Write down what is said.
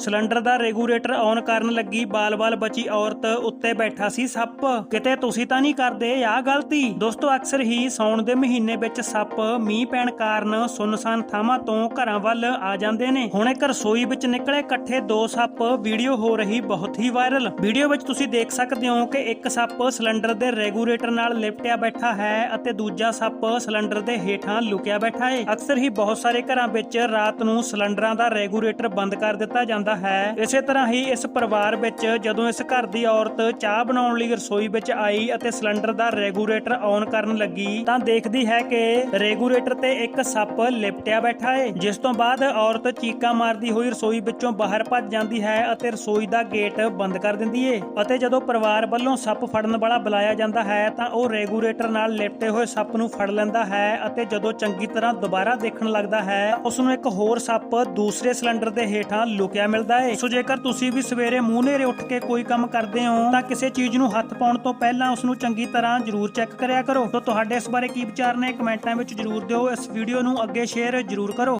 Cylinder the regulator on ਕਰਨ ਲੱਗੀ ਬਾਲ-ਬਾਲ ਬਚੀ ਔਰਤ ਉੱਤੇ ਬੈਠਾ ਸੀ ਸੱਪ। ਕਿਤੇ ਤੁਸੀਂ ਤਾਂ ਨਹੀਂ ਕਰਦੇ ਆ ਗਲਤੀ? ਦੋਸਤੋ, ਅਕਸਰ ਹੀ ਸਾਉਣ ਦੇ ਮਹੀਨੇ ਵਿੱਚ ਸੱਪ ਮੀਂਹ ਪੈਣ ਕਾਰਨ ਸੁੰਨਸਾਨ ਥਾਵਾਂ ਤੋਂ ਘਰਾਂ ਵੱਲ ਆ ਜਾਂਦੇ ਨੇ। ਹੁਣ ਇੱਕ ਰਸੋਈ ਵਿੱਚ ਨਿਕਲੇ ਇਕੱਠੇ ਦੋ ਸੱਪ ਵੀਡੀਓ ਹੋ ਰਹੀ ਬਹੁਤ ਹੀ ਵਾਇਰਲ। ਵੀਡੀਓ ਵਿੱਚ ਤੁਸੀਂ ਦੇਖ ਸਕਦੇ ਹੋ ਕਿ ਇੱਕ ਸੱਪ ਸਿਲੰਡਰ ਦੇ ਰੈਗੂਲੇਟਰ ਨਾਲ ਲਿਪਟਿਆ ਬੈਠਾ ਹੈ ਅਤੇ ਦੂਜਾ ਸੱਪ ਸਿਲੰਡਰ ਦੇ ਹੇਠਾਂ ਲੁਕਿਆ ਬੈਠਾ ਹੈ ਅਕਸਰ ਹੀ ਬਹੁਤ ਸਾਰੇ ਘਰਾਂ ਵਿੱਚ ਰਾਤ ਨੂੰ ਸਿਲੰਡਰਾਂ ਦਾ ਰੈਗੂਲੇਟਰ ਬੰਦ ਕਰ ਦਿੱਤਾ ਜਾਂਦਾ ਹੈ। ਇਸੇ ਤਰ੍ਹਾਂ ਹੀ ਇਸ ਪਰਿਵਾਰ ਵਿੱਚ ਜਦੋਂ ਇਸ ਘਰ ਦੀ ਔਰਤ ਚਾਹ ਬਣਾਉਣ ਲਈ ਰਸੋਈ ਵਿੱਚ ਆਈ ਅਤੇ ਸਿਲੰਡਰ ਦਾ ਰੈਗੂਲੇਟਰ ਔਨ ਕਰਨ ਲੱਗੀ, ਤਾਂ ਦੇਖਦੀ ਹੈ ਕਿ ਰੈਗੂਲੇਟਰ ਤੇ ਇੱਕ ਸੱਪ ਲਿਪਟਿਆ ਬੈਠਾ ਹੈ ਜਿਸ ਤੋਂ ਬਾਅਦ ਔਰਤ ਚੀਕਾਂ ਮਾਰਦੀ ਹੋਈ ਰਸੋਈ ਵਿੱਚੋਂ ਬਾਹਰ ਭੱਜ ਜਾਂਦੀ ਹੈ ਅਤੇ ਰਸੋਈ ਦਾ ਗੇਟ ਬੰਦ ਕਰ ਦਿੰਦੀ ਹੈ ਅਤੇ ਜਦੋਂ ਪਰਿਵਾਰ ਵੱਲੋਂ ਸੱਪ ਫੜਨ ਵਾਲਾ ਬੁਲਾਇਆ ਜਾਂਦਾ ਹੈ, ਤਾਂ ਉਹ ਰੈਗੂਲੇਟਰ ਨਾਲ ਲਿਪਟੇ ਹੋਏ ਸੱਪ ਨੂੰ ਫੜ ਲੈਂਦਾ ਹੈ ਅਤੇ ਜਦੋਂ ਚੰਗੀ ਤਰ੍ਹਾਂ ਦੁਬਾਰਾ ਦੇਖਣ ਲੱਗਦਾ ਹੈ ਉਸ ਨੂੰ ਇੱਕ ਹੋਰ ਸੱਪ ਦੂਸਰੇ ਸਿਲੰਡਰ ਦੇ ਹੇਠਾਂ ਲੁਕਿਆ ਮਿਲ ਮਿਲਦਾ ਏ। ਸੋ ਜੇਕਰ ਤੁਸੀਂ ਵੀ ਸਵੇਰੇ ਮੂੰਹ ਨੇਰੇ ਉੱਠ ਕੇ ਕੋਈ ਕੰਮ ਕਰਦੇ ਹੋ, ਤਾਂ ਕਿਸੇ ਚੀਜ਼ ਨੂੰ ਹੱਥ ਪਾਉਣ ਤੋਂ ਪਹਿਲਾਂ ਉਸ ਨੂੰ ਚੰਗੀ ਤਰ੍ਹਾਂ ਜ਼ਰੂਰ ਚੈੱਕ ਕਰਿਆ ਕਰੋ। ਤਾਂ ਤੁਹਾਡੇ ਇਸ ਬਾਰੇ ਕੀ ਵਿਚਾਰ ਨੇ, ਕਮੈਂਟਾਂ ਵਿੱਚ ਜ਼ਰੂਰ ਦਿਓ। ਇਸ ਵੀਡੀਓ ਨੂੰ ਅੱਗੇ ਸ਼ੇਅਰ ਜ਼ਰੂਰ ਕਰੋ।